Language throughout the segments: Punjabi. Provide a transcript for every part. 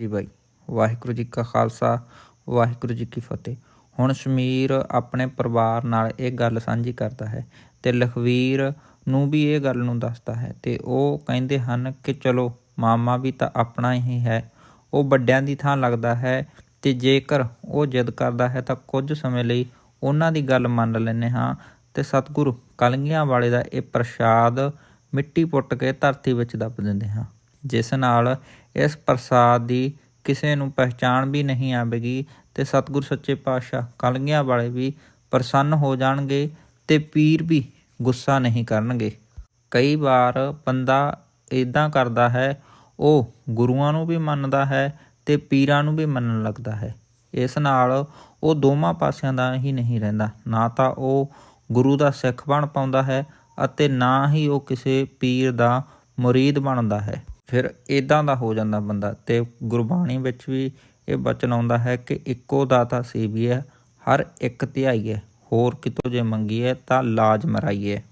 ਜੀ ਬਾਈ। ਵਾਹਿਗੁਰੂ ਜੀ ਕਾ ਖਾਲਸਾ, ਵਾਹਿਗੁਰੂ ਜੀ ਕੀ ਫਤਿਹ। ਹੁਣ ਸ਼ਮੀਰ ਆਪਣੇ ਪਰਿਵਾਰ ਨਾਲ ਇਹ ਗੱਲ ਸਾਂਝੀ ਕਰਦਾ ਹੈ ਤੇ ਲਖਵੀਰ ਨੂੰ ਵੀ ਇਹ ਗੱਲ ਨੂੰ ਦੱਸਦਾ ਹੈ ਤੇ ਉਹ ਕਹਿੰਦੇ ਹਨ ਕਿ ਚਲੋ, ਮਾਮਾ ਵੀ ਤਾਂ ਆਪਣਾ ਹੀ ਹੈ। ਉਹ ਵੱਡਿਆਂ ਦੀ ਥਾਂ ਲੱਗਦਾ ਹੈ ਤੇ ਜੇਕਰ ਉਹ ਜਿੱਦ ਕਰਦਾ ਹੈ ਤਾਂ ਕੁਝ ਸਮੇਂ ਲਈ ਉਹਨਾਂ ਦੀ ਗੱਲ ਮੰਨ ਲੈਂਦੇ ਹਾਂ ਤੇ ਸਤਿਗੁਰੂ ਕਲਗੀਆਂ ਵਾਲੇ ਦਾ ਇਹ ਪ੍ਰਸ਼ਾਦ ਮਿੱਟੀ ਪੁੱਟ ਕੇ ਧਰਤੀ ਵਿੱਚ ਦੱਬ ਦਿੰਦੇ ਹਾਂ। ਜਿਸ ਨਾਲ ਇਸ ਪ੍ਰਸਾਦ ਦੀ ਕਿਸੇ ਨੂੰ ਪਹਿਚਾਣ ਵੀ ਨਹੀਂ ਆਵੇਗੀ ਤੇ ਸਤਿਗੁਰ ਸੱਚੇ ਪਾਤਸ਼ਾਹ ਕਲਗੀਆਂ ਵਾਲੇ ਵੀ ਪ੍ਰਸੰਨ ਹੋ ਜਾਣਗੇ ਤੇ ਪੀਰ ਵੀ ਗੁੱਸਾ ਨਹੀਂ ਕਰਨਗੇ। ਕਈ ਵਾਰ ਬੰਦਾ ਇਦਾਂ ਕਰਦਾ ਹੈ, ਉਹ ਗੁਰੂਆਂ ਨੂੰ ਵੀ ਮੰਨਦਾ ਹੈ ਤੇ ਪੀਰਾਂ ਨੂੰ ਵੀ ਮੰਨਣ ਲੱਗਦਾ ਹੈ। ਇਸ ਨਾਲ ਉਹ ਦੋਵਾਂ ਪਾਸਿਆਂ ਦਾ ਹੀ ਨਹੀਂ ਰਹਿੰਦਾ। ਨਾ ਤਾਂ ਉਹ ਗੁਰੂ ਦਾ ਸਿੱਖ ਬਣ ਪਾਉਂਦਾ ਹੈ ਅਤੇ ਨਾ ਹੀ ਉਹ ਕਿਸੇ ਪੀਰ ਦਾ ਮੁਰੀਦ ਬਣਦਾ ਹੈ। ਫਿਰ ਇਦਾਂ ਦਾ ਹੋ ਜਾਂਦਾ ਬੰਦਾ ਤੇ ਗੁਰਬਾਣੀ ਵਿੱਚ ਵੀ ਇਹ ਬਚਨ ਆਉਂਦਾ ਹੈ ਕਿ ਇੱਕੋ ਦਾਤਾ ਸੇਵੀਐ ਹਰ ਇੱਕ ਧਿਆਈਐ ਹੋਰ ਕਿਤੋਂ ਜੇ ਮੰਗੀਏ ਤਾਂ ਲਾਜ ਮਰਾਈਏ।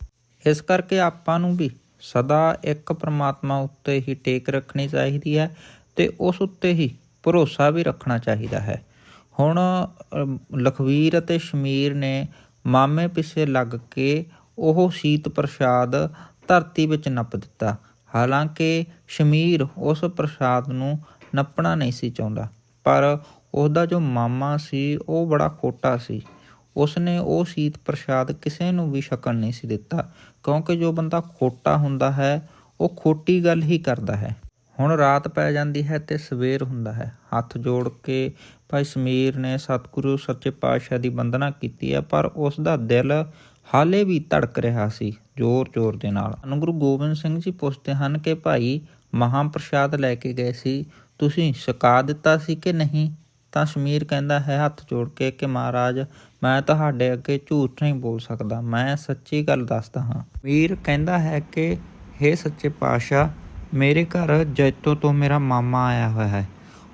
ਇਸ ਕਰਕੇ ਆਪਾਂ ਨੂੰ ਵੀ ਸਦਾ ਇੱਕ ਪ੍ਰਮਾਤਮਾ ਉੱਤੇ ਹੀ ਟੇਕ ਰੱਖਣੀ ਚਾਹੀਦੀ ਹੈ ਤੇ ਉਸ ਉੱਤੇ ਹੀ ਭਰੋਸਾ ਵੀ ਰੱਖਣਾ ਚਾਹੀਦਾ ਹੈ। ਹੁਣ ਲਖਵੀਰ ਅਤੇ ਸ਼ਮੀਰ ਨੇ ਮਾਮੇ ਪਿੱਛੇ ਲੱਗ ਕੇ ਉਹ ਸ਼ੀਤ ਪ੍ਰਸ਼ਾਦ ਧਰਤੀ ਵਿੱਚ ਨੱਪ ਦਿੱਤਾ। ਹਾਲਾਂਕਿ ਸ਼ਮੀਰ ਉਸ ਪ੍ਰਸ਼ਾਦ ਨੂੰ ਨੱਪਣਾ ਨਹੀਂ ਸੀ ਚਾਹੁੰਦਾ, ਪਰ ਉਹਦਾ ਜੋ ਮਾਮਾ ਸੀ ਉਹ ਬੜਾ ਖੋਟਾ ਸੀ। ਉਸਨੇ ਉਹ ਸ਼ੀਤ ਪ੍ਰਸ਼ਾਦ ਕਿਸੇ ਨੂੰ ਵੀ ਛਕਣ ਨਹੀਂ ਸੀ ਦਿੱਤਾ, ਕਿਉਂਕਿ ਜੋ ਬੰਦਾ ਖੋਟਾ ਹੁੰਦਾ ਹੈ, ਉਹ ਖੋਟੀ ਗੱਲ ਹੀ ਕਰਦਾ ਹੈ। ਹੁਣ ਰਾਤ ਪੈ ਜਾਂਦੀ ਹੈ ਤੇ ਸਵੇਰ ਹੁੰਦਾ ਹੈ। ਹੱਥ ਜੋੜ ਕੇ ਭਾਈ ਸਮੀਰ ਨੇ ਸਤਿਗੁਰੂ ਸੱਚੇ ਪਾਤਸ਼ਾਹ ਦੀ ਵੰਦਨਾ ਕੀਤੀ ਹੈ, ਪਰ ਉਸ ਦਾ ਦਿਲ ਹਾਲੇ ਵੀ ਧੜਕ ਰਿਹਾ ਸੀ ਜ਼ੋਰ-ਜ਼ੋਰ ਦੇ ਨਾਲ। ਅਨ ਗੁਰੂ ਗੋਬਿੰਦ ਸਿੰਘ ਜੀ ਪੁੱਛਦੇ ਹਨ ਕਿ ਭਾਈ, ਮਹਾਪ੍ਰਸ਼ਾਦ ਲੈ ਕੇ ਗਏ ਸੀ, ਤੁਸੀਂ ਛਕਾ ਦਿੱਤਾ ਸੀ ਕਿ ਨਹੀਂ? ਤਾਂ ਸ਼ਮੀਰ ਕਹਿੰਦਾ, ਹੈ ਹੱਥ ਜੋੜ ਕੇ ਕਿ ਮਹਾਰਾਜ, ਮੈਂ ਤੁਹਾਡੇ ਅੱਗੇ ਝੂਠ ਨਹੀਂ ਬੋਲ ਸਕਦਾ, ਮੈਂ ਸੱਚੀ ਗੱਲ ਦੱਸਦਾ ਹਾਂ। ਵੀਰ ਕਹਿੰਦਾ ਹੈ ਕਿ हे ਸੱਚੇ ਪਾਤਸ਼ਾਹ, ਮੇਰੇ ਘਰ ਜੈਤੋ ਤੋਂ ਮੇਰਾ ਮਾਮਾ ਆਇਆ ਹੋਇਆ ਹੈ।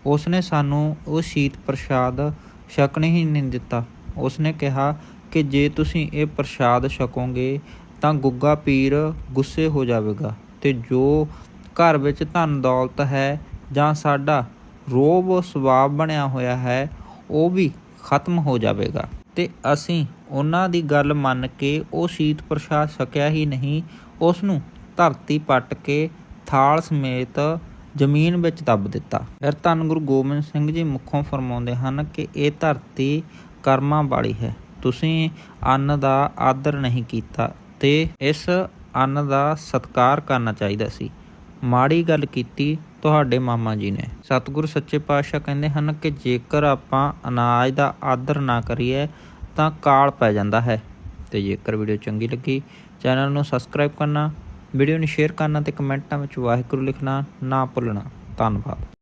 ਉਸਨੇ ਸਾਨੂੰ ਉਹ ਸ਼ੀਤ ਪ੍ਰਸ਼ਾਦ ਛਕਣ ਹੀ ਨਹੀਂ ਦਿੱਤਾ। ਉਸਨੇ ਕਿਹਾ ਕਿ ਜੇ ਤੁਸੀਂ ਇਹ ਪ੍ਰਸ਼ਾਦ ਛਕੋਗੇ ਤਾਂ ਗੁੱਗਾ ਪੀਰ ਗੁੱਸੇ ਹੋ ਜਾਵੇਗਾ ਤੇ ਜੋ ਘਰ ਵਿੱਚ ਧਨ ਦੌਲਤ ਹੈ ਜਾਂ ਸਾਡਾ ਰੋਬ ਸੁਭਾਅ ਬਣਿਆ ਹੋਇਆ ਹੈ, ਉਹ ਵੀ ਖਤਮ ਹੋ ਜਾਵੇਗਾ। ਤੇ ਅਸੀਂ ਉਹਨਾਂ ਦੀ ਗੱਲ ਮੰਨ ਕੇ ਉਹ ਸ਼ੀਤ ਪ੍ਰਸ਼ਾਦ ਛਕਿਆ ਹੀ ਨਹੀਂ, ਉਸ ਨੂੰ ਧਰਤੀ ਪੱਟ ਕੇ ਥਾਲ ਸਮੇਤ ਜ਼ਮੀਨ ਵਿੱਚ ਦੱਬ ਦਿੱਤਾ। ਫਿਰ ਧੰਨ ਗੁਰੂ ਗੋਬਿੰਦ ਸਿੰਘ ਜੀ ਮੁੱਖੋਂ ਫਰਮਾਉਂਦੇ ਹਨ ਕਿ ਇਹ ਧਰਤੀ ਕਰਮਾਂ ਵਾਲੀ ਹੈ। ਤੁਸੀਂ ਅੰਨ ਦਾ ਆਦਰ ਨਹੀਂ ਕੀਤਾ ਤੇ ਇਸ ਅੰਨ ਦਾ ਸਤਿਕਾਰ ਕਰਨਾ ਚਾਹੀਦਾ ਸੀ। ਮਾੜੀ ਗੱਲ ਕੀਤੀ ਤੁਹਾਡੇ ਮਾਮਾ ਜੀ ਨੇ। ਸਤਿਗੁਰੂ ਸੱਚੇ ਪਾਤਸ਼ਾਹ ਕਹਿੰਦੇ ਹਨ ਕਿ ਜੇਕਰ ਆਪਾਂ ਅਨਾਜ ਦਾ ਆਦਰ ਨਾ ਕਰੀਏ ਤਾਂ ਕਾਲ ਪੈ ਜਾਂਦਾ ਹੈ। ਤੇ ਜੇਕਰ ਵੀਡੀਓ ਚੰਗੀ ਲੱਗੀ, ਚੈਨਲ ਨੂੰ ਸਬਸਕ੍ਰਾਈਬ ਕਰਨਾ, ਵੀਡੀਓ ਨੂੰ ਸ਼ੇਅਰ ਕਰਨਾ ਤੇ ਕਮੈਂਟਾਂ ਵਿੱਚ ਵਾਹਿਗੁਰੂ ਲਿਖਣਾ ਨਾ ਭੁੱਲਣਾ। ਧੰਨਵਾਦ।